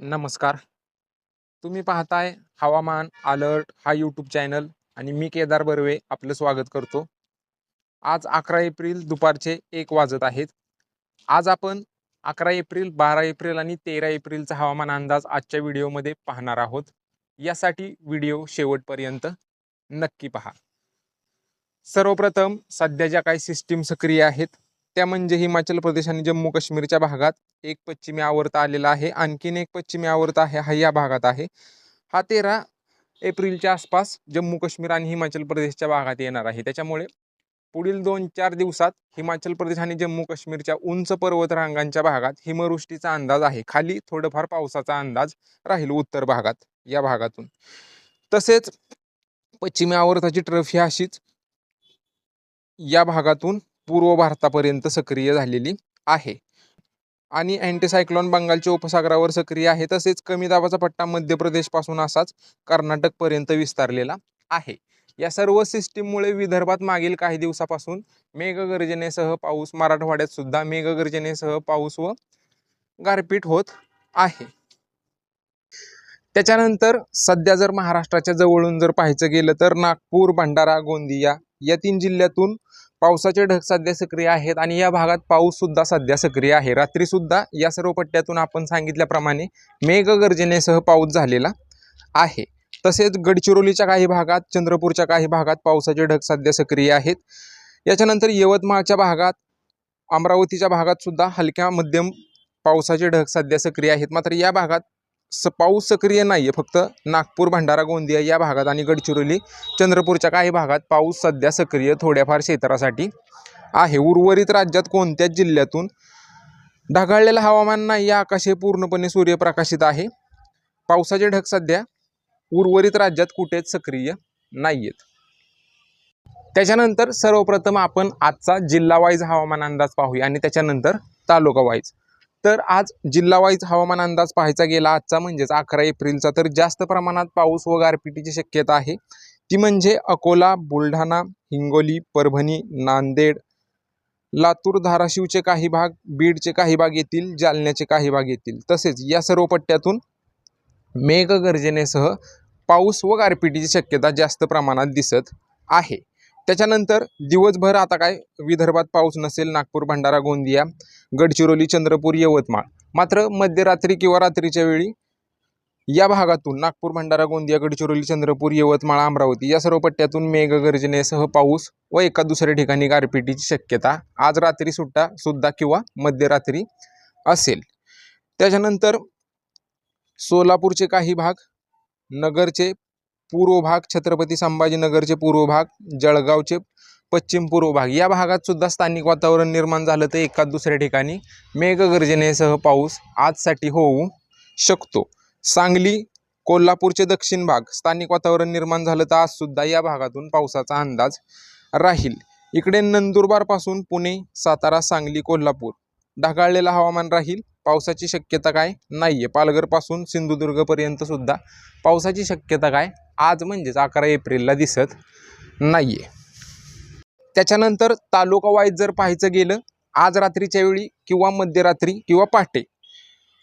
नमस्कार. तुम्ही पाहताय हवामान अलर्ट हा यूट्यूब चॅनल आणि मी केदार बर्वे आपलं स्वागत करतो. आज अकरा एप्रिल दुपारचे एक वाजत आहेत. आज आपण अकरा एप्रिल बारा एप्रिल आणि तेरा एप्रिलचा हवामान अंदाज आजच्या व्हिडिओमध्ये पाहणार आहोत. यासाठी व्हिडिओ शेवटपर्यंत नक्की पहा. सर्वप्रथम सध्या ज्या काही सिस्टीम सक्रिय आहेत त्या म्हणजे हिमाचल प्रदेश आणि जम्मू काश्मीरच्या भागात एक पश्चिमी आवर्त आलेला आहे. आणखीन एक पश्चिमी आवर्त आहे हा या भागात आहे. हा तेरा एप्रिलच्या आसपास जम्मू काश्मीर आणि हिमाचल प्रदेशच्या भागात येणार आहे. त्याच्यामुळे पुढील दोन चार दिवसात हिमाचल प्रदेश आणि जम्मू काश्मीरच्या उंच पर्वतरांगांच्या भागात हिमवृष्टीचा अंदाज आहे. खाली थोडंफार पावसाचा अंदाज राहील उत्तर भागात या भागातून. तसेच पश्चिमी आवर्ताची ट्रफ ही अशीच या भागातून पूर्व भारतापर्यंत सक्रिय झालेली आहे. आणि अँटीसायक्लॉन बंगालच्या उपसागरावर सक्रिय आहे तसेच कमी दाबाचा पट्टा मध्य प्रदेशपासून असाच कर्नाटकपर्यंत विस्तारलेला आहे. या सर्व सिस्टीममुळे विदर्भात मागील काही दिवसापासून मेघगर्जनेसह पाऊस मराठवाड्यात सुद्धा मेघगर्जनेसह पाऊस व गारपीट होत आहे. त्याच्यानंतर सध्या जर महाराष्ट्राच्या जवळून जर पाहायचं गेलं तर नागपूर भंडारा गोंदिया या तीन जिल्ह्यातून पावसाचे ढग सध्या सक्रिय आहेत आणि या भागात पाऊससुद्धा सध्या सक्रिय आहे. रात्रीसुद्धा या सर्व पट्ट्यातून आपण सांगितल्याप्रमाणे मेघगर्जनेसह पाऊस झालेला आहे. तसेच गडचिरोलीच्या काही भागात चंद्रपूरच्या काही भागात पावसाचे ढग सध्या सक्रिय आहेत. याच्यानंतर यवतमाळच्या भागात अमरावतीच्या भागातसुद्धा हलक्या मध्यम पावसाचे ढग सध्या सक्रिय आहेत. मात्र या भागात स पाऊस सक्रिय नाही आहे फक्त नागपूर भंडारा गोंदिया या भागात आणि गडचिरोली चंद्रपूरच्या काही भागात पाऊस सध्या सक्रिय थोड्याफार क्षेत्रासाठी आहे. उर्वरित राज्यात कोणत्याच जिल्ह्यातून ढगाळलेलं हवामान नाही या आकाशे पूर्णपणे सूर्यप्रकाशित आहे. पावसाचे ढग सध्या उर्वरित राज्यात कुठेच सक्रिय नाही आहेत त्याच्यानंतर सर्वप्रथम आपण आजचा जिल्हा वाईज हवामान अंदाज पाहूया आणि त्याच्यानंतर तालुका वाईज तर आज जिल्हावाईज हवामान अंदाज पाहायचा गेला. आजचा म्हणजेच अकरा एप्रिलचा तर जास्त प्रमाणात पाऊस व गारपिटीची शक्यता आहे. ती म्हणजे अकोला बुलढाणा हिंगोली परभणी नांदेड लातूर धाराशिवचे काही भाग बीडचे काही भाग येतील जालन्याचे काही भाग येतील. तसेच या सर्व पट्ट्यातून मेघगर्जनेसह पाऊस व गारपिटीची शक्यता जास्त प्रमाणात दिसत आहे. त्याच्यानंतर दिवसभर आता काय विदर्भात पाऊस नसेल नागपूर भंडारा गोंदिया गडचिरोली चंद्रपूर यवतमाळ. मात्र मध्यरात्री किंवा रात्रीच्या वेळी या भागातून नागपूर भंडारा गोंदिया गडचिरोली चंद्रपूर यवतमाळ अमरावती या सर्व पट्ट्यातून मेघगर्जनेसह पाऊस व एका दुसऱ्या ठिकाणी गारपिटीची शक्यता आज रात्री सुट्टा सुद्धा किंवा मध्यरात्री असेल. त्याच्यानंतर सोलापूरचे काही भाग नगरचे पूर्व भाग छत्रपती संभाजीनगरचे पूर्व भाग जळगावचे पश्चिम पूर्व भाग. या भागात सुद्धा स्थानिक वातावरण निर्माण झालं तर एका दुसऱ्या ठिकाणी मेघगर्जनेसह पाऊस आजसाठी होऊ शकतो. सांगली कोल्हापूरचे दक्षिण भाग स्थानिक वातावरण निर्माण झालं तर आजसुद्धा या भागातून पावसाचा अंदाज राहील. इकडे नंदुरबारपासून पुणे सातारा सांगली कोल्हापूर. ढगाळलेलं हवामान राहील. पावसाची शक्यता काय? नाही आहे पालघरपासून सिंधुदुर्गपर्यंत सुद्धा पावसाची शक्यता काय? आज म्हणजेच अकरा एप्रिलला दिसत नाही आहे त्याच्यानंतर तालुका वाईज जर पाहायचं गेलं आज रात्रीच्या वेळी किंवा मध्यरात्री किंवा पहाटे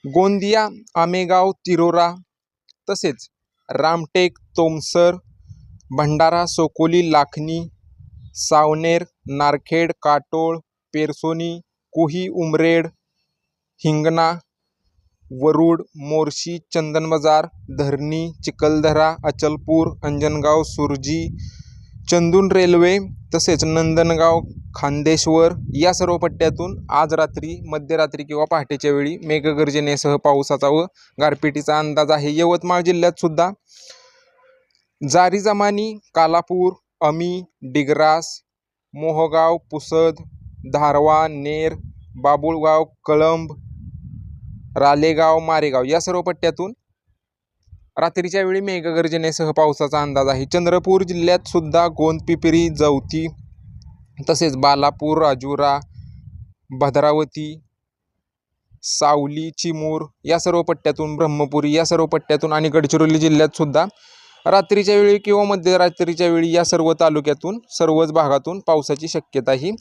गोंदिया आमेगाव तिरोरा तसेच रामटेक तोमसर भंडारा सोकोली लाखनी सावनेर नारखेड काटोळ पेरसोनी कोही उमरेड हिंगणा वरुड मोर्शी चंदनबाजार धरणी चिखलदरा अचलपूर अंजनगाव सुरजी चंदून रेल्वे तसेच नंदनगाव खांदेश्वर या सर्व पट्ट्यातून आज रात्री मध्यरात्री किंवा पहाटेच्या वेळी मेघगर्जनेसह पावसाचा व गारपिटीचा अंदाज आहे. यवतमाळ जिल्ह्यात सुद्धा जारी जमानी कालापूर अमी डिग्रास मोहगाव पुसद धारवा नेर बाबुळगाव कळंब रालेगाव मारेगाव या सर्व पट्ट्यातून रात्रीच्या वेळी मेघगर्जनेसह पावसाचा अंदाज आहे. चंद्रपूर जिल्ह्यात सुद्धा गोंदपिपरी जवती तसेच बालापूर राजुरा भद्रावती सावली चिमूर या सर्व पट्ट्यातून ब्रह्मपुरी या सर्व पट्ट्यातून आणि गडचिरोली जिल्ह्यात सुद्धा रात्रीच्या वेळी किंवा मध्यरात्रीच्या वेळी या सर्व तालुक्यातून सर्वच भागातून पावसाची शक्यता ही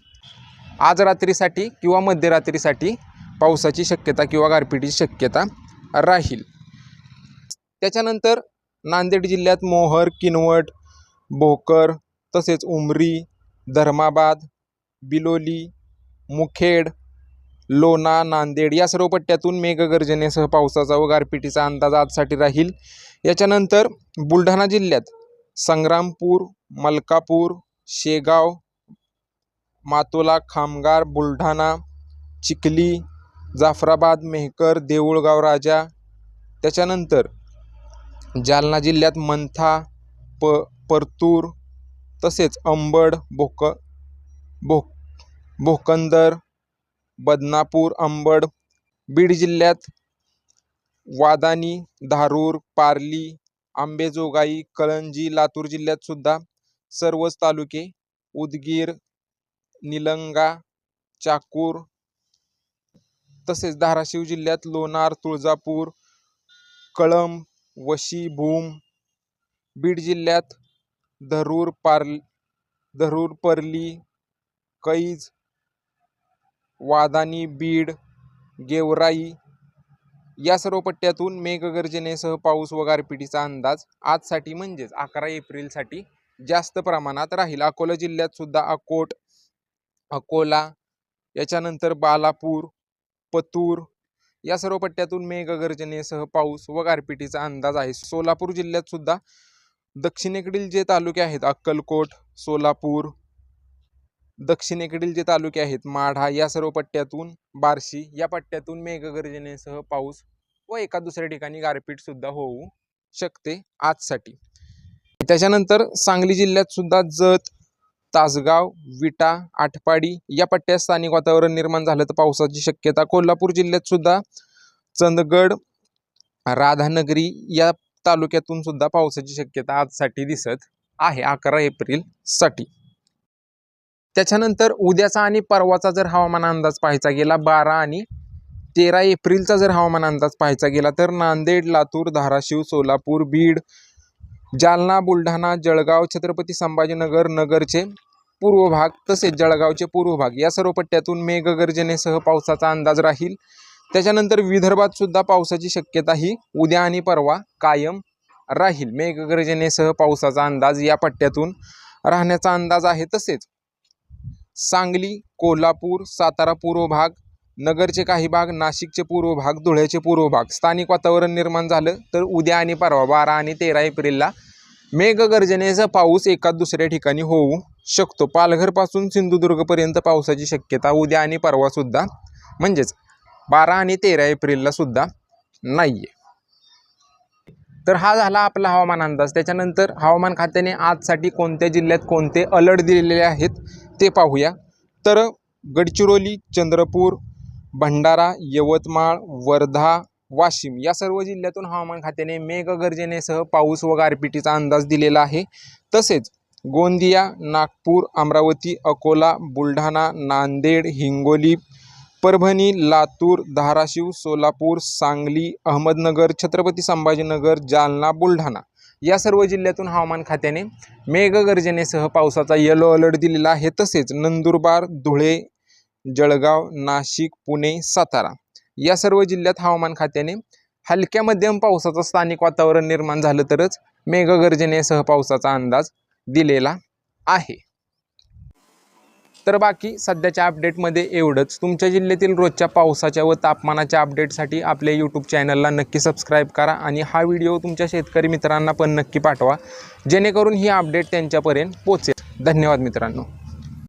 आज रात्रीसाठी किंवा मध्यरात्रीसाठी पावसाची शक्यता किंवा गारपिटीची शक्यता राहील. त्याच्यानंतर नांदेड जिल्ह्यात मोहर किनवट भोकर तसेच उमरी धर्माबाद बिलोली मुखेड लोणा नांदेड या सर्व पट्ट्यातून मेघगर्जनेसह पावसाचा व गारपिटीचा अंदाज आजसाठी राहील. याच्यानंतर बुलढाणा जिल्ह्यात संग्रामपूर मलकापूर शेगाव मातोला खामगार बुलढाणा चिखली जाफराबाद मेहकर देऊळगाव राजा. त्याच्यानंतर जालना जिल्ह्यात मंथा प परतूर तसेच अंबड भोक भोक भोकंदर बदनापूर अंबड बीड जिल्ह्यात वादानी धारूर पारली आंबेजोगाई कळंजी लातूर जिल्ह्यात सुद्धा सर्वच तालुके उदगीर निलंगा चाकूर तसेच धाराशिव जिल्ह्यात लोणार तुळजापूर कळंब वशी भूम बीड जिल्ह्यात धरूर पार धरूर पर्ली कैज वादानी बीड गेवराई या सर्व पट्ट्यातून मेघगर्जनेसह पाऊस व गारपिटीचा अंदाज आजसाठी म्हणजेच अकरा एप्रिलसाठी जास्त प्रमाणात राहील. अकोला जिल्ह्यात सुद्धा अकोट अकोला याच्यानंतर बालापूर पतूर या सर्व पट्ट्यातून मेघगर्जनेसह पाऊस व गारपिटीचा अंदाज आहे. सोलापूर जिल्ह्यात सुद्धा दक्षिणेकडील जे तालुके आहेत अक्कलकोट सोलापूर दक्षिणेकडील जे तालुके आहेत माढा या सर्व पट्ट्यातून बार्शी या पट्ट्यातून मेघगर्जनेसह पाऊस व एका दुसऱ्या ठिकाणी गारपीट सुद्धा होऊ शकते आजसाठी. त्याच्यानंतर सांगली जिल्ह्यात सुद्धा जत तासगाव विटा आटपाडी या पट्ट्यात स्थानिक वातावरण निर्माण झालं तर पावसाची शक्यता. कोल्हापूर जिल्ह्यात सुद्धा चंदगड राधानगरी या तालुक्यातून सुद्धा पावसाची शक्यता आजसाठी दिसत आहे अकरा एप्रिलसाठी त्याच्यानंतर उद्याचा आणि परवाचा जर हवामान अंदाज पाहायचा गेला बारा आणि तेरा एप्रिलचा जर हवामान अंदाज पाहायचा गेला तर नांदेड लातूर धाराशिव सोलापूर बीड जालना बुलढाणा जळगाव छत्रपती संभाजीनगर नगरचे पूर्व भाग तसेच जळगावचे पूर्व भाग. या सर्व पट्ट्यातून मेघगर्जनेसह पावसाचा अंदाज राहील. त्याच्यानंतर विदर्भात सुद्धा पावसाची शक्यता ही उद्या आणि परवा कायम राहील. मेघगर्जनेसह पावसाचा अंदाज या पट्ट्यातून राहण्याचा अंदाज आहे तसेच सांगली कोल्हापूर सातारा पूर्व भाग नगरचे काही भाग नाशिकचे पूर्व भाग धुळ्याचे पूर्व भाग. स्थानिक वातावरण निर्माण झालं तर उद्या आणि परवा बारा आणि तेरा एप्रिलला मेघगर्जनेचा पाऊस एका दुसऱ्या ठिकाणी होऊ शकतो. पालघरपासून सिंधुदुर्गपर्यंत पावसाची शक्यता उद्या आणि परवासुद्धा म्हणजेच बारा आणि तेरा एप्रिलला सुद्धा नाही आहे तर हा झाला आपला हवामान अंदाज. त्याच्यानंतर हवामान खात्याने आजसाठी कोणत्या जिल्ह्यात कोणते अलर्ट दिलेले आहेत ते पाहूया. तर गडचिरोली चंद्रपूर भंडारा यवतमाळ वर्धा वाशिम या सर्व जिल्ह्यातून हवामान खात्याने मेघगर्जनेसह पाऊस व गारपिटीचा अंदाज दिलेला आहे. तसेच गोंदिया नागपूर अमरावती अकोला बुलढाणा नांदेड हिंगोली परभणी लातूर धाराशिव सोलापूर सांगली अहमदनगर छत्रपती संभाजीनगर जालना बुलढाणा या सर्व जिल्ह्यातून हवामान खात्याने मेघगर्जनेसह पावसाचा येलो अलर्ट दिलेला आहे. तसेच नंदुरबार धुळे जळगाव नाशिक पुणे सातारा. या सर्व जिल्ह्यात हवामान खात्याने हलक्या मध्यम पावसाचं स्थानिक वातावरण निर्माण झालं तरच मेघगर्जनेसह पावसाचा अंदाज दिलेला आहे. तर बाकी सध्याच्या अपडेटमध्ये एवढंच. तुमच्या जिल्ह्यातील रोजच्या पावसाच्या व तापमानाच्या अपडेटसाठी आपल्या यूट्यूब चॅनलला नक्की सबस्क्राईब करा आणि हा व्हिडिओ तुमच्या शेतकरी मित्रांना पण नक्की पाठवा. जेणेकरून ही अपडेट त्यांच्यापर्यंत पोचेल धन्यवाद मित्रांनो.